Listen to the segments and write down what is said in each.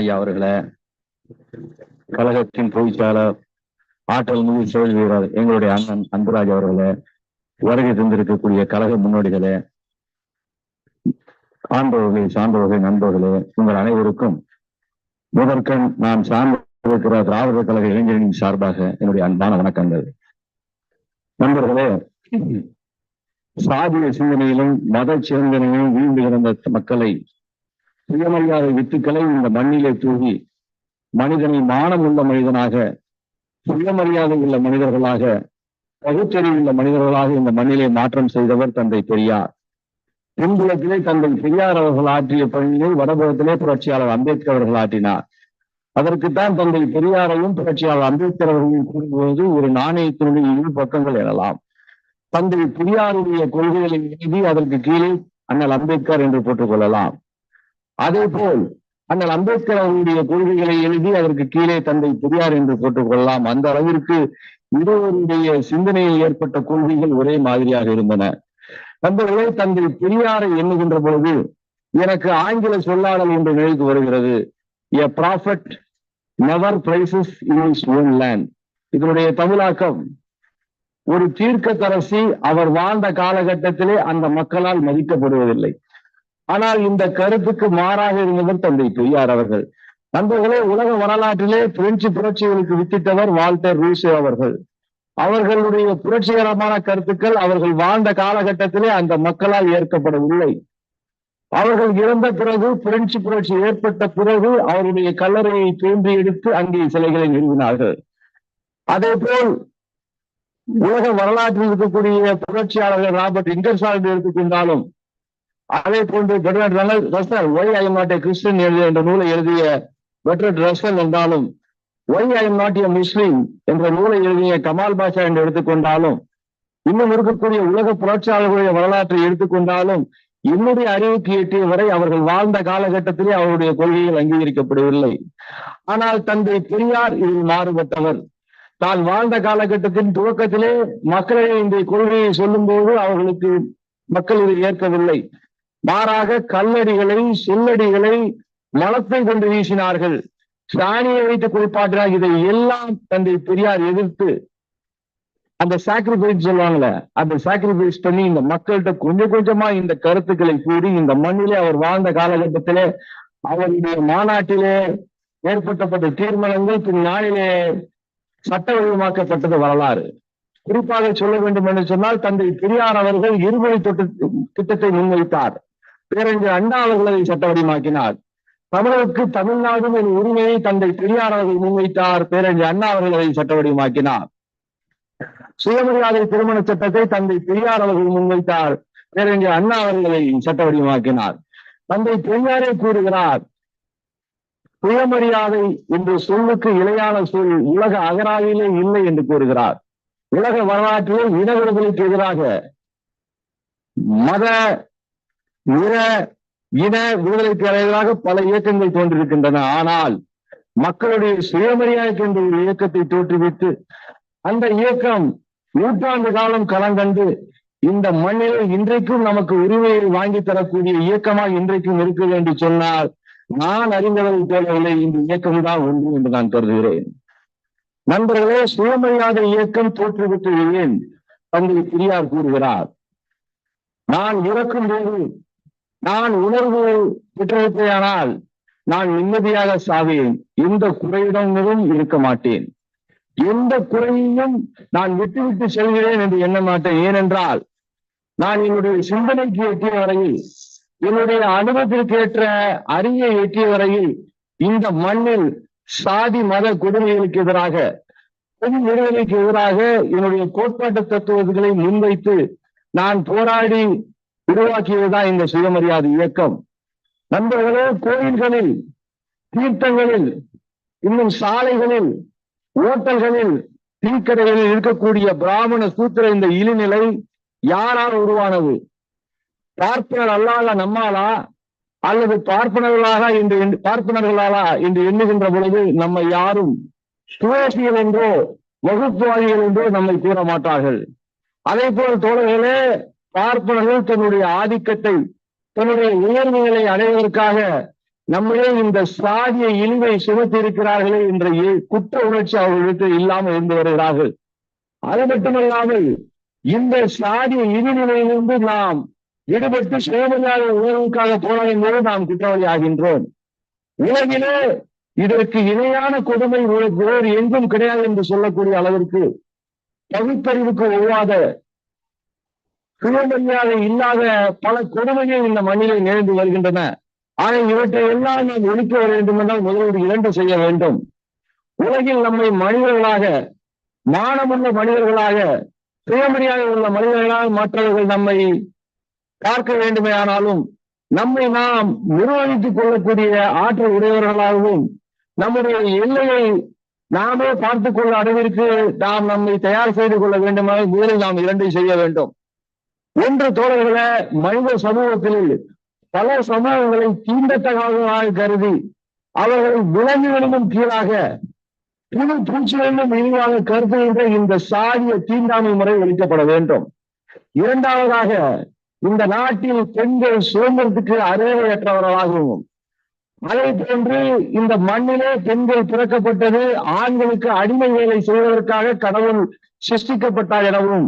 ஐயா அவர்களை கழகத்தின் பொய்ச்சாளர் ஆற்றல் மிகு செயல் வீரர் எங்களுடைய அண்ணன் அன்புராஜ் அவர்களை வருகை தந்திருக்கக்கூடிய கழக முன்னோடிகளே ஆண்டவர்களே சான்றவர்களே நண்பர்களே உங்கள் அனைவருக்கும் முதற்கண் நான் சார்ந்திருக்கிற திராவிட கழக இளைஞரின் சார்பாக என்னுடைய அன்பான வணக்கங்கள். நண்பர்களே சாதிய சிந்தனையிலும் மத சிந்தனையிலும் வீழ்ந்து கிடந்த மக்களை சுயமரியாதை வித்துக்களை இந்த மண்ணிலே தூவி மனிதனை மானம் உள்ள மனிதனாக சுயமரியாதை உள்ள மனிதர்களாக பகுத்தறிவுள்ள மனிதர்களாக இந்த மண்ணிலே மாற்றம் செய்தவர் தந்தை பெரியார். பின்புலத்திலே தந்தை பெரியார் அவர்கள் ஆற்றிய பணியை வடபுறத்திலே புரட்சியாளர் அம்பேத்கர் அவர்கள் ஆற்றினார். அதற்குத்தான் தந்தை பெரியாரையும் புரட்சியாளர் அம்பேத்கர் அவர்களையும் கூறும்போது ஒரு நாணயத்தினுடைய இரு பக்கங்கள் எனலாம். தந்தை பெரியாருடைய கொள்கைகளை எழுதி அதற்கு கீழே அண்ணல் அம்பேத்கர் என்று போட்டுக் கொள்ளலாம். அதே போல் அண்ணல் அம்பேத்கர் அவருடைய கொள்கைகளை எழுதி அதற்கு கீழே தந்தை பெரியார் என்று போட்டுக்கொள்ளலாம். அந்த அளவிற்கு இருவருடைய சிந்தனையில் ஏற்பட்ட கொள்கைகள் ஒரே மாதிரியாக இருந்தன. நண்பர்களே தந்தை பெரியாரை எண்ணுகின்ற பொழுது எனக்கு ஆங்கில சொல்லாடல் என்று நினைத்து வருகிறது. A prophet never praises in his own land இதனுடைய தமிழாக்கம் ஒரு தீர்க்கதரசி அவர் வாழ்ந்த காலகட்டத்திலே அந்த மக்களால் மதிக்கப்படுவதில்லை. ஆனால் இந்த கருத்துக்கு மாறாக இருந்தவர் தந்தை பெரியார் அவர்கள். நண்பர்களே உலக வரலாற்றிலே பிரெஞ்சு புரட்சிகளுக்கு வித்திட்டவர் வால்டர் ரூசே அவர்கள். அவர்களுடைய புரட்சிகரமான கருத்துக்கள் அவர்கள் வாழ்ந்த காலகட்டத்திலே அந்த மக்களால் ஏற்கப்படவில்லை. அவர்கள் இறந்த பிறகு பிரெஞ்சு புரட்சி ஏற்பட்ட பிறகு அவருடைய கல்லறையை தோன்றி எடுத்து அங்கே சிலைகளை நிறுவினார்கள். அதே போல் உலக வரலாற்றில் இருக்கக்கூடிய புரட்சியாளர்கள் ராபர்ட் இங்கர்சால்ட் எடுத்துக்கொண்டாலும் அதே போன்று Bertrand Russell why I not a Christian எழுதிய என்ற நூலை எழுதிய பெட்ரட் ரசல் என்றாலும் why I not a Muslim என்ற நூலை எழுதிய கமால் பாஷா என்று எடுத்துக்கொண்டாலும் இன்னும் இருக்கக்கூடிய உலக புரட்சியாளர்களுடைய வரலாற்றை எடுத்துக்கொண்டாலும் என்னுடைய அறிவுக்கு எட்டிய வரை அவர்கள் வாழ்ந்த காலகட்டத்திலே அவருடைய கொள்கைகள் அங்கீகரிக்கப்படவில்லை. ஆனால் தந்தை பெரியார் இதில் மாறுபட்டவர். தான் வாழ்ந்த காலகட்டத்தின் துவக்கத்திலே மக்களிடையே இந்த கொள்கையை சொல்லும் போது அவர்களுக்கு மக்கள் இதை ஏற்கவில்லை. மாறாக கல்லடிகளை சொல்லடிகளை மலத்தை கொண்டு வீசினார்கள். சாணியை வைத்து குளிப்பாட்டினார். இதை எல்லாம் தந்தை பெரியார் எதிர்த்து அந்த சாக்ரிஃபைஸ் சொல்லுவாங்கல்ல அந்த சாக்ரிஃபைஸ் பண்ணி இந்த மக்கள்கிட்ட கொஞ்சம் கொஞ்சமா இந்த கருத்துக்களை கூறி இந்த மண்ணிலே அவர் வாழ்ந்த காலகட்டத்திலே அவருடைய மாநாட்டிலே ஏற்பட்டப்பட்ட தீர்மானங்கள் பின் நாளிலே வரலாறு. குறிப்பாக சொல்ல வேண்டும் என்று சொன்னால் தந்தை பெரியார் அவர்கள் இருமொழி திட்டத்தை முன்வைத்தார். பேரறிஞர் அண்ணா அவர்களை அதை சட்ட வடிவமாக்கினார் தமிழருக்கு தமிழ்நாடு என் உரிமையை தந்தை பெரியார் அவர்கள் முன்வைத்தார். பேரறிஞர் அண்ணா அவர்கள் அதை சட்ட வடிவமாக்கினார் சுயமரியாதை திருமண சட்டத்தை தந்தை பெரியார் அவர்கள் முன்வைத்தார். பேரறிஞர் அண்ணா அவர்களை அதை சட்ட வடிவமாக்கினார் தந்தை பெரியாரே கூறுகிறார் சுயமரியாதை என்ற சொல்லுக்கு இணையான சொல் உலக அகராதியிலே இல்லை என்று கூறுகிறார். உலக வரலாற்றிலே இன விடுதலைக்கு எதிராக மத நிற இன விடுதலைக்கு எதிராக பல இயக்கங்கள் தோன்றிருக்கின்றன. ஆனால் மக்களுடைய சுயமரியாதைக்கு என்ற ஒரு இயக்கத்தை தோற்றுவித்து அந்த இயக்கம் நூற்றாண்டு காலம் கலங்கண்டு இந்த மண்ணில் இன்றைக்கும் நமக்கு உரிமையை வாங்கி தரக்கூடிய இயக்கமாக இன்றைக்கும் இருக்க என்று சொன்னால் நான் அறிந்தவரை போலவில்லை இந்த இயக்கம் தான் ஒன்று என்று நான் கருதுகிறேன். நண்பர்களே சுயமரியாதை இயக்கம் தோற்றுவிட்டு ஏன் தந்தை பெரியார் கூறுகிறார். நான் இறக்கும் போது நான் உணர்வு பெற்றிருப்பேயானால் நான் நிம்மதியாக சாவேன். எந்த குறையிடமும் இருக்க மாட்டேன். எந்த குறையையும் நான் விட்டுவிட்டு செல்கிறேன் என்று எண்ண மாட்டேன். ஏனென்றால் நான் என்னுடைய சிந்தனைக்கு எட்டிய வரையில் என்னுடைய அனுபவத்திற்கு ஏற்ற அறிய எட்டிய வரையில் இந்த மண்ணில் சாதி மத கொடுமைகளுக்கு எதிராக பெண் விடுதலைக்கு எதிராக என்னுடைய கோட்பாட்டு தத்துவங்களை முன்வைத்து நான் போராடி உருவாக்கியதுதான் இந்த சுயமரியாதை இயக்கம். நண்பர்களே கோயில்களில் தீர்த்தங்களில் இன்னும் சாலைகளில் ஓட்டல்களில் தீக்கடைகளில் இருக்கக்கூடிய பிராமண சூத்திர இந்த இழிநிலை யாரால் உருவானது? பார்ப்பனர் அல்லாத நம்மாலா? அல்லது பார்ப்பனர்களாக இன்று பார்ப்பனர்களாலா என்று எண்ணுகின்ற பொழுது நம்மை யாரும் சுயேசிகள் என்றோ வகுப்புவாதிகள் என்றோ நம்மை கூற மாட்டார்கள் அதே போல் தோழர்களே பார்ப்பனர்கள் தன்னுடைய ஆதிக்கத்தை தன்னுடைய உயர்வுகளை அடைவதற்காக நம்மளே இந்த சாதிய இழிவை சுமத்தி இருக்கிறார்களே என்ற குற்ற உணர்ச்சி அவர்களுக்கு இல்லாமல் இருந்து வருகிறார்கள். அது மட்டுமல்லாமல் இந்த சாதிய இழிநிலையிலிருந்து நாம் விடுபட்டு சுயமரியாதை உணர்வுக்காக போராடும் போது நாம் குற்றவாளி ஆகின்றோம். உலகிலே இதற்கு இணையான கொடுமை வேறு வேறு எங்கும் கிடையாது என்று சொல்லக்கூடிய அளவிற்கு பகுத்தறிவுக்கு ஒவ்வாத சுயமரியாதை இல்லாத பல கொடுமைகள் இந்த மண்ணிலே நிகழ்ந்து வருகின்றன. ஆனால் இவற்றை எல்லாம் நாம் ஒழிக்க வேண்டும் என்றால் முதலீடு இரண்டு செய்ய வேண்டும். உலகில் நம்மை மனிதர்களாக மானமுள்ள மனிதர்களாக சுயமரியாதை உள்ள மனிதர்களாக மற்றவர்கள் நம்மை பார்க்க வேண்டுமே ஆனாலும் நம்மை நாம் நிர்வகித்துக் கொள்ளக்கூடிய ஆற்றல் உடையவர்களாகவும் நம்முடைய எல்லையை நாமே பார்த்துக் கொள்ள அளவிற்கு நாம் நம்மை தயார் செய்து கொள்ள வேண்டுமாக முதலில் நாம் இரண்டை செய்ய வேண்டும். ஒன்று தோழர்களை மனித சமூகத்தில் பல சமூகங்களை தீண்டத்தகாததாக கருதி அவர்கள் விலங்குகளிலும் கீழாக புது பூச்சிகளிலும் இழிவாக கருதுகின்ற இந்த சாதிய தீண்டாமை முறை ஒழிக்கப்பட வேண்டும். இரண்டாவதாக இந்த நாட்டில் பெண்கள் சுதந்திரத்துக்கு அருகதையற்றவர்களாகவும் அதே போன்று இந்த மண்ணிலே பெண்கள் பிறக்கப்பட்டது ஆண்களுக்கு அடிமை வேலை செய்வதற்காக கடவுள் சிருஷ்டிக்கப்பட்டார் எனவும்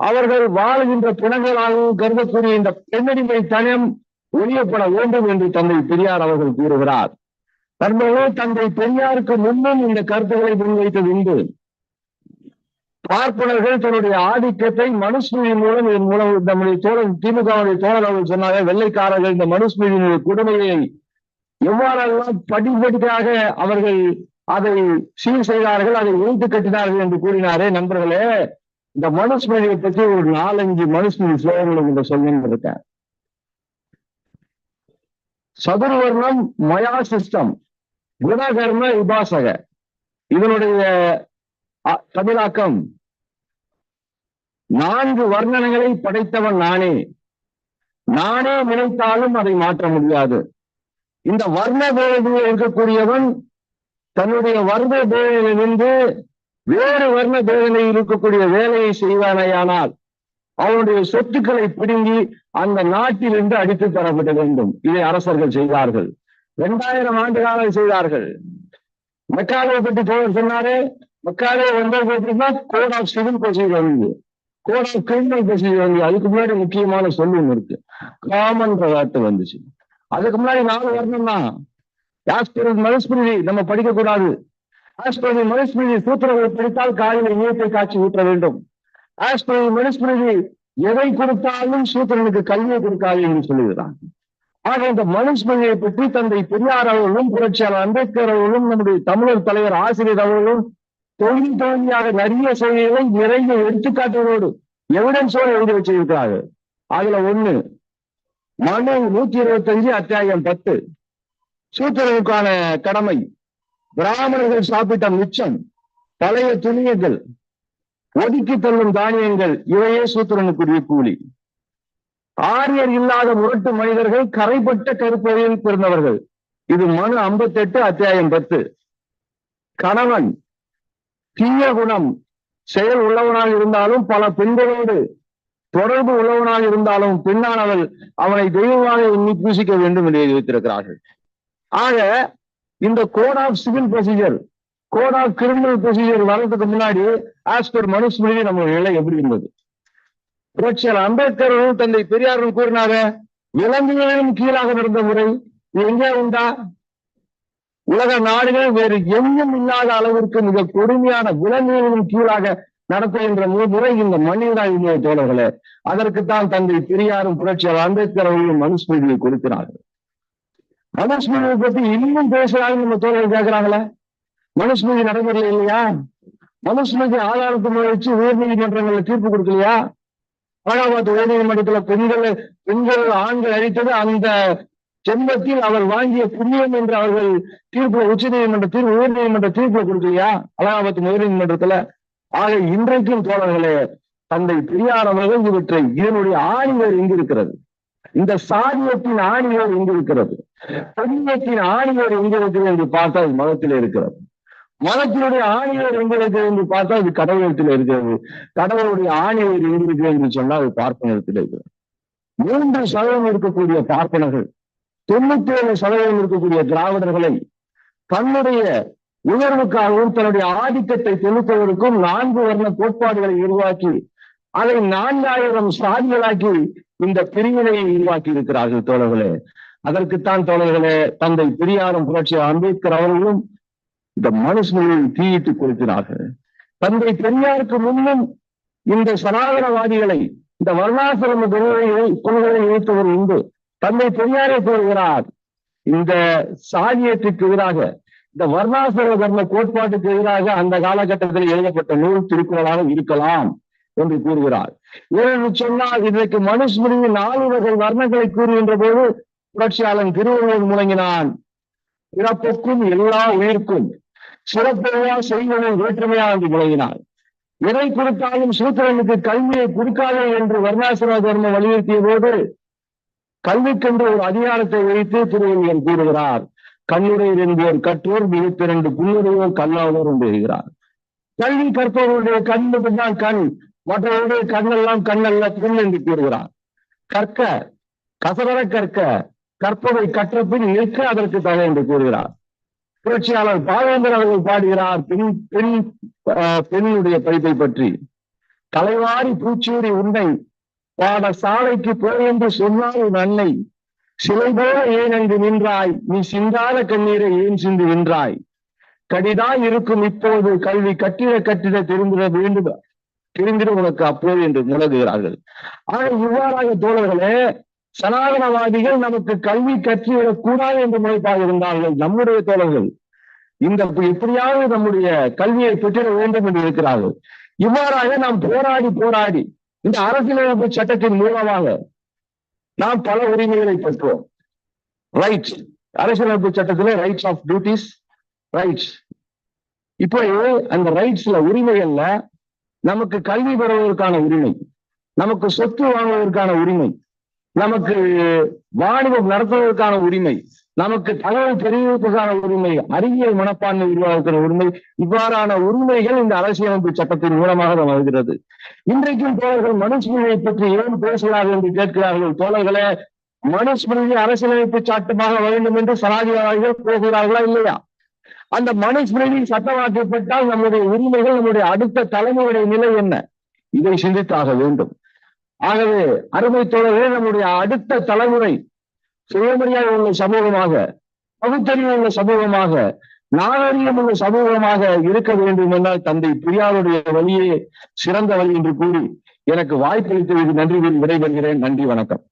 அவர்கள் வாழுகின்ற பிணங்களாகவும் கருதக்கூடிய இந்த பெண்ணடிமை தனம் ஒழியப்பட வேண்டும் என்று தந்தை பெரியார் அவர்கள் கூறுகிறார். நண்பர்களே தந்தை பெரியாருக்கு முன்னும் இந்த கருத்துக்களை முன்வைத்தது உண்டு. பார்ப்பனர்கள் தன்னுடைய ஆதிக்கத்தை மனுஸ்மிருதி மூலம் இதன் மூலம் நம்முடைய தோழர் திமுகவுடைய தோழர் அவர்கள் சொன்னாங்க வெள்ளைக்காரர்கள் இந்த மனுஸ்மிதியினுடைய கொடுமையை எவ்வாறெல்லாம் படிப்படியாக அவர்கள் அதை சீர் செய்தார்கள் அதை ஒழித்து கட்டினார்கள் என்று கூறினாரே நண்பர்களே. இந்த மனுஸ்மிருதியை பற்றி ஒரு நாலஞ்சு மனுஸ்மிருதி ஸ்லோகங்கள் உங்களை சொல்லுன்னு இருக்கேன். சதுர்வர்ணம் மயா சிஸ்டம் குணகர்ம உபாசக. இதனுடைய தமிழாக்கம். நான்கு வர்ணனைகளை படைத்தவன் நானே. நானே நினைத்தாலும் அதை மாற்ற முடியாது. இந்த வர்ண பேதத்தில் இருக்கக்கூடியவன் தன்னுடைய வர்ண பேதலிலிருந்து வேறு வர்ண பேதனையில் இருக்கக்கூடிய வேலையை செய்வானேயானால் அவனுடைய சொத்துக்களை பிடுங்கி அந்த நாட்டிலிருந்து அடித்து தரப்பட வேண்டும். இதை அரசர்கள் செய்தார்கள். இரண்டாயிரம் ஆண்டு காலம் செய்தார்கள். மெக்காலே பற்றி தோழர் சொன்னாரு மெக்காலே வந்தது எப்படின்னா கோட் ஆஃப் சிவில் ப்ரொசீஜர் வந்து. கோட் ஆஃப் கிரிமினல் ப்ரொசீஜர் வந்து. அதுக்கு முன்னாடி முக்கியமான சொல் ஒன்று இருக்கு. காமன் பிரகாட்டு வந்துச்சு. அதுக்கு முன்னாடி நாலு வரணும் தான் ஆஸ்பிரல் மனுஸ்மிருதி நம்ம படிக்க கூடாது மனுஸ்மிருதி சூத்திரங்களை படித்தால் காலையில் இயற்கை காட்சி ஊற்ற வேண்டும். ஆஸ்பிரல் மனுஸ்மிருதி எதை கொடுத்தாலும் சூத்திரனுக்கு கல்வியை கொடுக்காது என்று சொல்லுகிறான் ஆக இந்த மனுஸ்மிருதியை பற்றி தந்தை பெரியார் அவர்களும் புரட்சியாளர் அம்பேத்கர் அவர்களும் நம்முடைய தமிழர் தலைவர் ஆசிரியர் அவர்களும் தொழில் தொழிலாக நிறைய செய்திகளை நிறைய எடுத்துக்காட்டுகளோடு எவிடன்ஸோடு எழுதி வச்சிருக்கிறார்கள். அதுல ஒண்ணு மனு நூத்தி இருபத்தஞ்சு அத்தியாயம் பத்து. சூத்திரனுக்கான கடமை பிராமணர்கள் சாப்பிட்ட மிச்சம் பழைய துணியங்கள் ஒதுக்கி தள்ளும் தானியங்கள் இவையே சூத்திரனுக்குரிய கூலி. ஆரியர் இல்லாத முரட்டு மனிதர்கள் கரைப்பட்ட கருப்பையில் பிறந்தவர்கள். இது மனு ஐம்பத்தெட்டு அத்தியாயம் பத்து. கணவன் தீய குணம் செயல் உள்ளவனாக இருந்தாலும் பல பெண்களோடு தொடர்பு உள்ளவனாக இருந்தாலும் பெண்ணானவள் அவனை தெய்வமாக எண்ணி பூசிக்க வேண்டும் என்று எழுதியிருக்கிறார்கள். ஆக இந்த code of civil procedure code of criminal procedure வர்றதுக்கு முன்னாடி ஆஸ்பர் மனுஸ்மிருதி நம்ம நிலை எப்படி இருந்தது? புரட்சியர் அம்பேத்கர் தந்தை பெரியாரும் கூறினாங்க விலங்குகளிலும் கீழாக நடந்த முறை எங்கே உண்டா? உலக நாடுகள் வேறு எங்கும் இல்லாத அளவிற்கு மிக கொடுமையான விலங்குகளிலும் கீழாக நடத்துகின்ற முறை இந்த மனிதராக தோழர்களே. அதற்குத்தான் தந்தை பெரியாரும் புரட்சியாளர் அம்பேத்கர் அவர்களும் மனுஸ்மிருதியை கொடுக்கிறார்கள். மனுஸ்மிருதியை பத்தி இன்னும் பேசுறாங்க நம்ம தோழர்கள் கேட்கிறாங்களே மனுஸ்மிருதி நடைமுறையில் இல்லையா? மனுஸ்மிருதி ஆதாரத்தை முறை வச்சு உயர் நீதிமன்றங்கள்ல தீர்ப்பு கொடுக்கலையா? அலகாபாத் உயர் நீதிமன்றத்துல பெண்கள் பெண்கள் ஆண்கள் அழித்தது அந்த ஜென்மத்தில் அவர் வாங்கிய புண்ணியம் என்று அவர்கள் தீர்ப்பு உச்ச நீதிமன்ற தீர்ப்பு உயர் நீதிமன்ற தீர்ப்பு கொடுக்கலையா? அலகாபாத் உயர் நீதிமன்றத்துல. ஆக இன்றைக்கும் தோழர்களே தந்தை பெரியார் அவர்கள் இவற்றை இதனுடைய ஆணிவர் எங்கு இருக்கிறது இந்த சாதியத்தின் ஆணியோர் எங்கிருக்கிறது புண்ணியத்தின் ஆணிவர் எங்கு என்று பார்த்தால் அது மதத்தில் இருக்கிறது. மதத்தினுடைய ஆணிவர் எங்கு என்று பார்த்தால் அது கடவுளத்தில் இருக்கிறது. கடவுளுடைய ஆணிவர் எங்கு என்று சொன்னால் அது பார்ப்பனத்தில் இருக்கிறது. மூன்று சதவீதம் இருக்கக்கூடிய பார்ப்பனர்கள் தொண்ணூத்தி ஏழு சதவீதம் இருக்கக்கூடிய திராவிடர்களை தன்னுடைய உணர்வுக்காகவும் தன்னுடைய ஆதிக்கத்தை செலுத்துவதற்கும் நான்கு வர்ண கோட்பாடுகளை உருவாக்கி அதை நான்காயிரம் சாதிகளாக்கி இந்த பிரிவினையை உருவாக்கி இருக்கிறார்கள் தோழர்களே. அதற்குத்தான் தோழர்களே தந்தை பெரியாரும் புரட்சி அம்பேத்கர் அவர்களும் இந்த மனுஷனையை தீயிட்டு கொடுக்கிறார்கள் தந்தை பெரியாருக்கு முன்னும் இந்த சனாதனவாதிகளை இந்த வர்ணாசிரம கொள்கையை கொள்கையை வைத்தவர் உண்டு. தந்தை பெரியாரை கூறுகிறார் இந்த சாதியத்துக்கு எதிராக இந்த வர்ணாசிரம தர்ம கோட்பாட்டுக்கு எதிராக அந்த காலகட்டத்தில் எழுதப்பட்ட நூல் திருக்குறளாக இருக்கலாம். என்று கூறுகிறார். ஏனென்று சொன்னால் இன்றைக்கு மனுஸ்மிருதி நாலு வகை வர்ணங்களை கூறுகின்ற போது புரட்சியாளன் திருவள்ளுவர் முழங்கினான். பிறப்புக்கும் எல்லா உயிர்க்கும் சிறப்பையா செய்வதும் வேற்றுமையா என்று முழங்கினார். எதை கொடுத்தாலும் சூத்திரனுக்கு கல்வியை கொடுக்காதே என்று வர்ணாசிரம தர்மம் வலியுறுத்திய போது கல்விக்கென்று ஒரு அதிகாரத்தை வைத்து திருவள்ளுவர் கூறுகிறார். கண்ணுரையில் என்போர் கற்றோர் மிகத்திரண்டு புல்லுரையோர் கல்லாதோர் என்று எழுகிறார் கல்வி கற்பவருடைய கண் மட்டும்தான் கண். மற்றவருடைய கண்ணெல்லாம் கண்ணல்ல புண் என்று கூறுகிறார். கற்க கசவர கற்க கற்பதை கற்ற பின் நிற்க அதற்கு தகை என்று கூறுகிறார். புரட்சியாளர் பாவேந்தர் அவர்கள் பாடுகிறார் பெண் பெண் பெண்ணுடைய படிப்பை பற்றி. தலைவாரி பூச்சூரி உன்னை பாட சாலைக்கு போய் என்று சொன்னால் உன் அன்னை சிலை போல ஏன் அங்கு நின்றாய்? நீ சிந்தாத கண்ணீரை ஏன் சிந்து நின்றாய் கடிதான் இருக்கும் இப்போது கல்வி கட்டிட கட்டிட தெரிந்திட வேண்டும் தெரிந்திட உனக்கு அப்போது என்று முழங்குகிறார்கள். ஆனால் இவ்வாறாக தோழர்களே சனாதனவாதிகள் நமக்கு கல்வி கற்றுவிடக் கூடாது என்று முனைப்பாக இருந்தார்கள் நம்முடைய தோழர்கள். இந்த எப்படியாவது நம்முடைய கல்வியை பெற்றிட வேண்டும் என்று இருக்கிறார்கள். இவ்வாறாக நாம் போராடி போராடி இந்த அரசியலமைப்பு சட்டத்தின் மூலமாக நாம் பல உரிமைகளை பெற்றோம். ரைட்ஸ் அரசியலமைப்பு சட்டத்திலே ரைட்ஸ் ஆஃப் டியூட்டிஸ் ரைட்ஸ் இப்போ அந்த ரைட்ஸ்ல உரிமைகள்ல நமக்கு கல்வி பெறுவதற்கான உரிமை நமக்கு சொத்து வாங்குவதற்கான உரிமை நமக்கு வாணிபம் நடத்துவதற்கான உரிமை நமக்கு தகவல் தெரிவிப்பதற்கான உரிமை அறிவியல் மனப்பான்மை உருவாக்குற உரிமை இவ்வாறான உரிமைகள் இந்த அரசியலமைப்பு சட்டத்தின் மூலமாக வருகிறது. இன்றைக்கும் தோழர்கள் மனுஸ்மிருதியை பற்றி ஏன் பேசுகிறார்கள் என்று கேட்கிறார்கள்? தோழர்களை மனுஸ்மிருதி அரசியலமைப்பு சட்டமாக வேண்டும் என்று சனாதிவாதிகள் பேசுகிறார்களா இல்லையா? அந்த மனுஸ்மிருதி சட்டமாக்கப்பட்டால் நம்முடைய உரிமைகள் நம்முடைய அடுத்த தலைமுறையுடைய நிலை என்ன? இதை சிந்தித்தாக வேண்டும். ஆகவே அருமை தோழர்களே நம்முடைய அடுத்த தலைமுறை சுயமரியாதை உள்ள சமூகமாக பகுத்தறிவு உள்ள சமூகமாக நாகரிகம் உள்ள சமூகமாக இருக்க வேண்டும் என்றால் தந்தை பெரியாருடைய வழியே சிறந்த வழி என்று கூறி எனக்கு வாய்ப்பளித்ததற்கு நன்றி விடைபெறுகிறேன். நன்றி வணக்கம்.